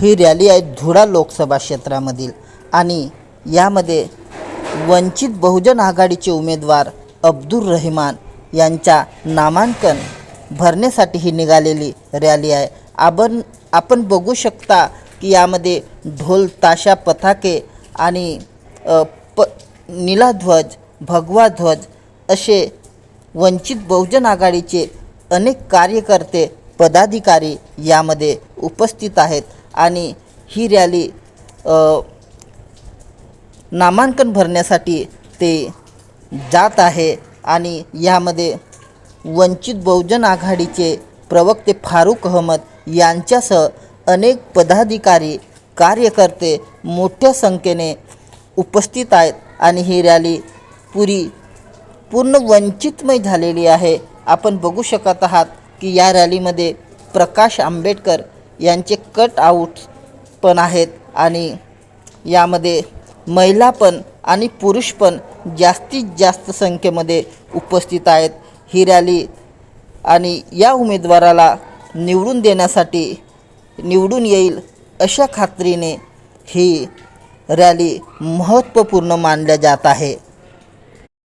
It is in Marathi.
ही रॅली आहे धुळा लोकसभा क्षेत्रामधील. आणि यामध्ये वंचित बहुजन आघाडीचे उमेदवार अब्दुल रहमान यांच्या नामांकन भरण्यासाठी ही निघालेली रॅली आहे. आपण आपण बघू शकता की यामध्ये ढोल ताशा पथाके आणि प नीलाध्वज भगवा ध्वज असे वंचित बहुजन आघाडीचे अनेक कार्यकर्ते पदाधिकारी यामध्ये उपस्थित आहेत. आणि ही रॅली नामांकन भरण्यासाठी ते जात आहे आणि यामध्ये वंचित बहुजन आघाडीचे प्रवक्ते फारूक अहमद यांच्यासह अनेक पदाधिकारी कार्यकर्ते मोठ्या संख्येने उपस्थित आहेत आणि ही रॅली पुरी पूर्ण वंचितमय झालेली आहे. आपण बघू शकत आहात की या रॅलीमध्ये प्रकाश आंबेडकर यांचे कट आऊट पण आहेत आणि यामध्ये महिला पण आणि पुरुष पण जास्तीत जास्त संख्येमध्ये उपस्थित आहेत. ही रॅली आणि या उमेदवाराला निवडून देण्यासाठी निवडून येईल अशा खात्रीने ही रॅली महत्त्वपूर्ण मानल्या जात आहे.